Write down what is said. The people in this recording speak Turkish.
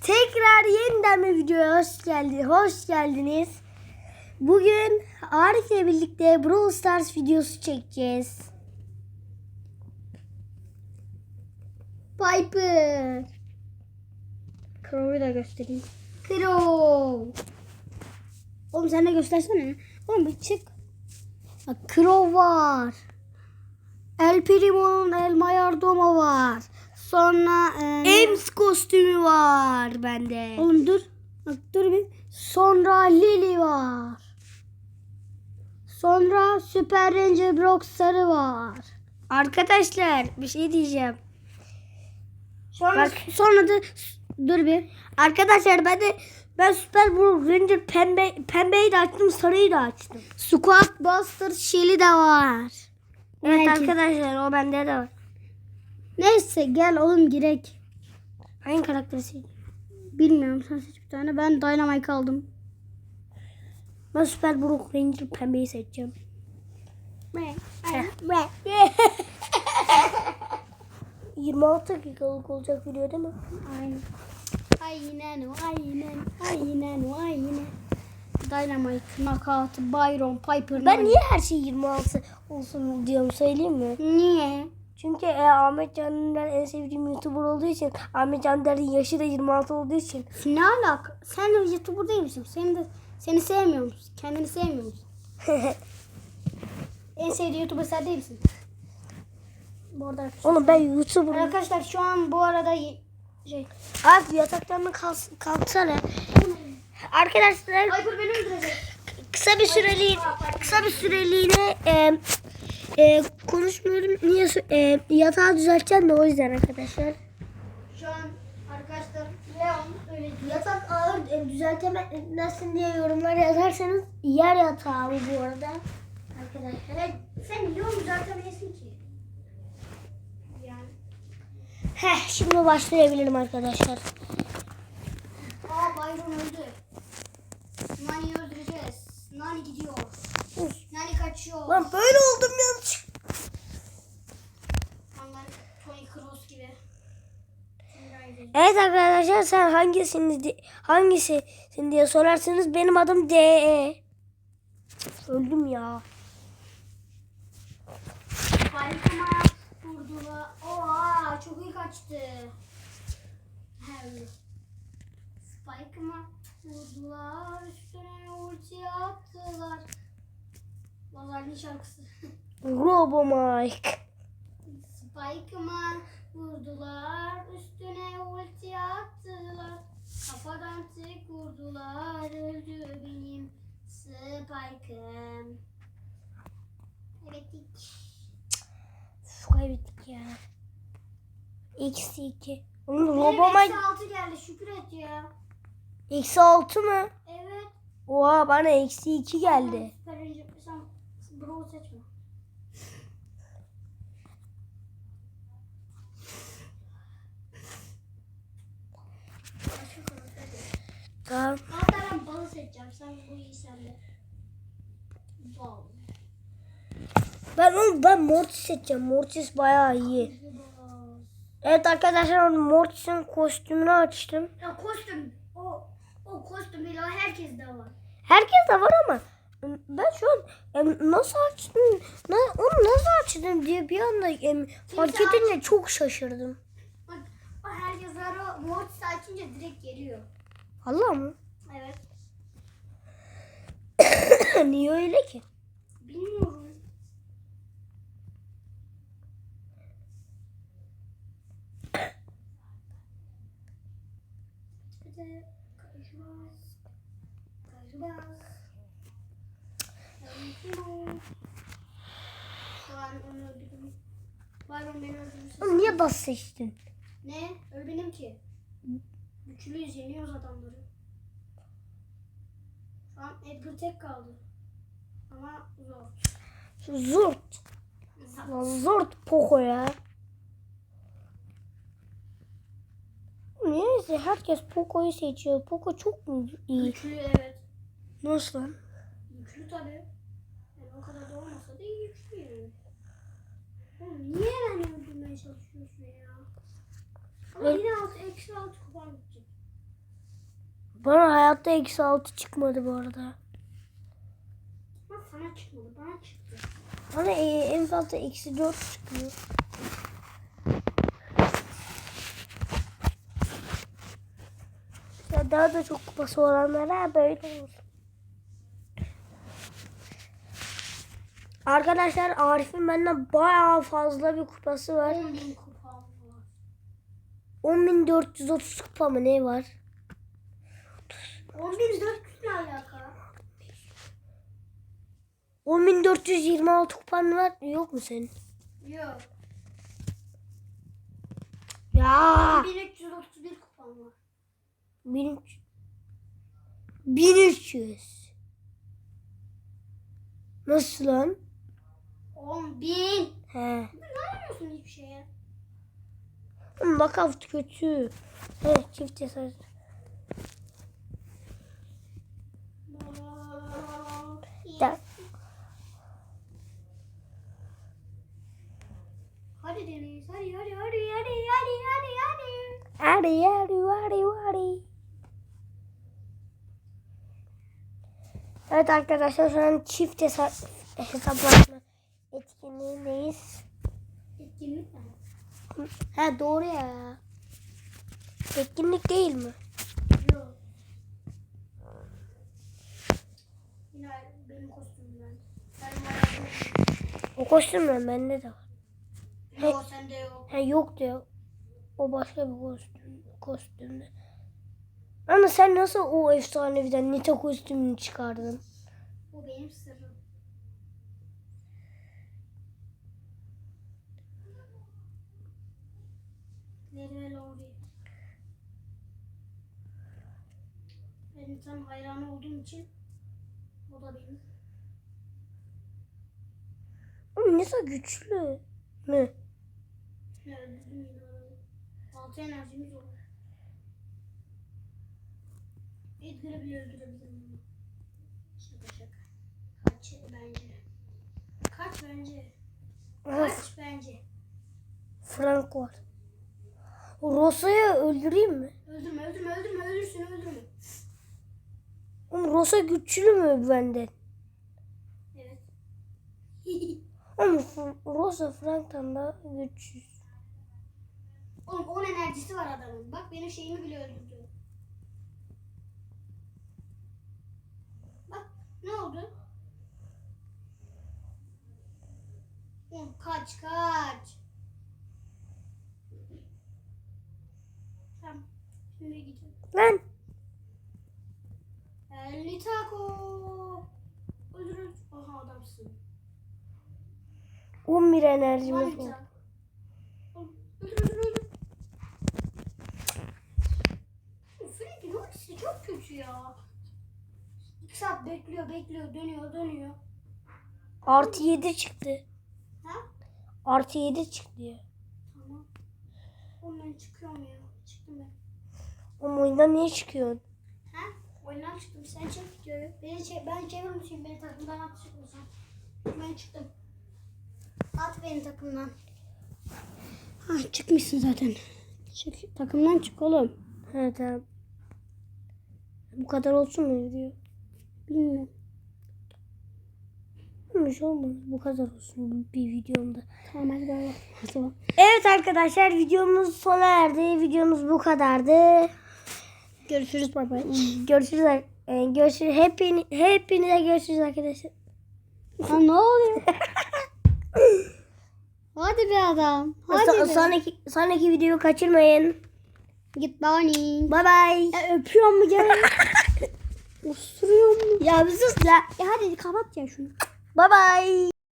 Tekrar yeniden bir videoya hoş geldiniz. Hoş geldiniz. Bugün Arif ile birlikte Brawl Stars videosu çekeceğiz. Piper. Crow'u da göstereyim. Crow. Oğlum sen de göstersene. Oğlum bir çık. Bak Crow var. El Primo'nun El Mayordomo var. Sonra e, Ems kostümü var bende. Oğlum dur. Bak dur bir. Sonra Lily var. Sonra Super Ranger Brock sarı var. Arkadaşlar bir şey diyeceğim. Sonra sonra da dur bir. Arkadaşlar ben de ben Super Brock Ranger pembe pembeyi de açtım, sarıyı da açtım. Squad Buster Shelly de var. Evet arkadaşlar o bende de var. Neyse gel oğlum girek. Hangi karakteri? Bilmiyorum sen seç bir tane. Ben Dynamite aldım. Ben Super Brook Ranger pembeyi seçeceğim. Heh. 26 dakikalık olacak video değil mi? Aynen. Aynen o aynen. Aynen o aynen. Dynamite, Knockout, Byron, Piper. Ben niye her şey 26 olsun diyorum söyleyeyim mi? Niye? Çünkü e, Ahmet Can'dan en sevdiğim YouTuber olduğu için Ahmet Can'ların yaşı da 26 olduğu için. Ne alaka? Sen de YouTuber değil misin? Seni de seni sevmiyor musun? Kendini sevmiyor musun? en sevdiğin YouTuber sen değil misin? Bu arada arkadaşlar. Oğlum ben YouTuber. Arkadaşlar şu an bu arada şey. Abi yataklarını kalk, kalksana. Arkadaşlar Piper beni öldürecek. kısa bir süreliğine kısa bir süreliğine e, e, konuşmuyorum. Niye e, yatağı düzelteceğim de o yüzden arkadaşlar. Şu an arkadaşlar Leon öyle. Yatak ağır e, düzeltemezsin diye yorumlar yazarsanız yer yatağı bu arada. Arkadaşlar. Sen Leon düzeltemeyesin ki. Yani. Heh şimdi başlayabilirim arkadaşlar. Aa Byron öldü. Nani'yi öldüreceğiz. Nani gidiyor. Nani kaçıyor. Lan böyle oldum yanlış. Tony Kroos gibi. Evet arkadaşlar sen hangisini hangisisin diye sorarsanız benim adım DE. Öldüm ya. Spike'ıma vurdular. Oha çok iyi kaçtı. Spike'ıma vurdular. Üstüne ulti attılar. Lazer'in şarkısı. Robo Mike. Spike'ıma vurdular. Üstüne ulti attılar. Kafadan tek vurdular. Öldü benim Spike'ım. Evet ilk. Şu kaybettik ya. Eksi 2. Oğlum Robo eksi Mike. altı geldi şükür et ya. Eksi 6 mı? Evet. Oha bana eksi 2 geldi. Brawl seçme. Başka karakter seç. Tamam. Hatta ben balı seçeceğim. Sen bu iyi sende. Bal. Ben oğlum ben Mortis seçeceğim. Mortis bayağı iyi. Evet arkadaşlar Mortis'in kostümünü açtım. Ya kostüm. O o kostüm bile herkes de var. Herkes de var ama ben şu an em, nasıl açtım, na, onu nasıl açtım diye bir anda em, fark edince çok şaşırdım. Bak herkes var o mortis açınca direkt geliyor. Allah mı? Evet. Niye öyle ki? Bilmiyorum. Bir de karışmaz. Karışmaz. Şu an onu öldürdüm. Beni öldürürse. Oğlum niye bas seçtin? Ne? Ölmedim ki. Güçlüyüz yeniyoruz adamları. Şu an Edgar tek kaldı. Ama zor. Zort. Lan Zort Poco ya. Neyse herkes Poco'yu seçiyor. Poco çok mu iyi? Güçlü evet. Nasıl lan? Güçlü tabii. Yani o kadar da olmasa da iyi güçlü yani. Oğlum niye beni öldürmeye çalışıyorsun ya? Ama Öl- yine altı, eksi altı kupon gidecek. Bana hayatta eksi altı çıkmadı bu arada. Bak sana çıkmadı bana çıktı. Bana e, en fazla eksi dört çıkıyor. Ya daha da çok kupası olanlara böyle olur. Arkadaşlar Arif'in benden bayağı fazla bir kupası var. 10 bin var. 10.430 kupa mı ne var? 10 bin 400 ne alaka? 10.426 kupan var yok mu senin? Yok. Ya 1331 kupam var. 1300. 1300. Nasıl lan? 10 bin. He. Ne yapıyorsun hiçbir şeye? Knockout kötü. He çift cesaret. Da. Hadi Deniz. Hadi hadi hadi hadi hadi hadi hadi. Hadi hadi hadi hadi. Evet arkadaşlar şu an çift hesap hesaplaşma etkinliğindeyiz. Etkinlik mi? He doğru ya. Etkinlik değil mi? Yok. Yine benim. O kostümler bende de var. Yok sende yok. He yok diyor. O başka bir kostüm, kostümde. Ama sen nasıl o efsaneviden Nita kostümünü çıkardın? Bu benim sırrım. Ve Lori. Ben tam hayranı olduğum için o da benim. Ama Nita güçlü mü? Yine adamı. Altı enerjimiz olur. Edgar'ı bile öldürebilirim. Şaka şaka. Kaç bence. Kaç bence. Kaç bence. Frank var. Rosa'yı öldüreyim mi? Öldürme öldürme öldürme öldürsün öldürme. Oğlum Rosa güçlü mü benden? Evet. Oğlum Rosa Frank'tan da güçsüz. Oğlum 10 enerjisi var adamın. Bak benim şeyimi bile öldürdü. Bak ne oldu? Oğlum kaç kaç. Tamam. Şimdi gidiyorum. Lan El Nitako. Öldür öldür. Aha adamsın. 11 enerjimiz var. Sürekli ultisi çok kötü ya. İki saat bekliyor bekliyor dönüyor dönüyor. Artı 7 çıktı. Ha? Artı 7 çıktı ya. Tamam. Ben çıkıyorum ya. Ben. Oğlum oyundan niye çıkıyorsun? Ha? Oyundan çıktım. Sen çek videoyu. Beni çek, ben çevirmişim. Beni takımdan at çıkmasın. Ben çıktım. At beni takımdan. Ha çıkmışsın zaten. Çık, takımdan çık oğlum. He tamam. Bu kadar olsun mu video? Bilmiyorum. Bir şey olmaz. Bu kadar olsun bir videomda. Tamam hadi bak. Evet arkadaşlar videomuz sona erdi. Videomuz bu kadardı. Görüşürüz bay bay. Görüşürüz. e, Görüşürüz. Hepini, hepinize görüşürüz arkadaşlar. Ha ne oluyor? Hadi be adam. Hadi So- be. sonraki, sonraki videoyu kaçırmayın. Git morning. Bye bye. Ya öpüyor mu gene? Osuruyor mu? Ya bir sus la. Ya hadi kapat ya şunu. Bye bye.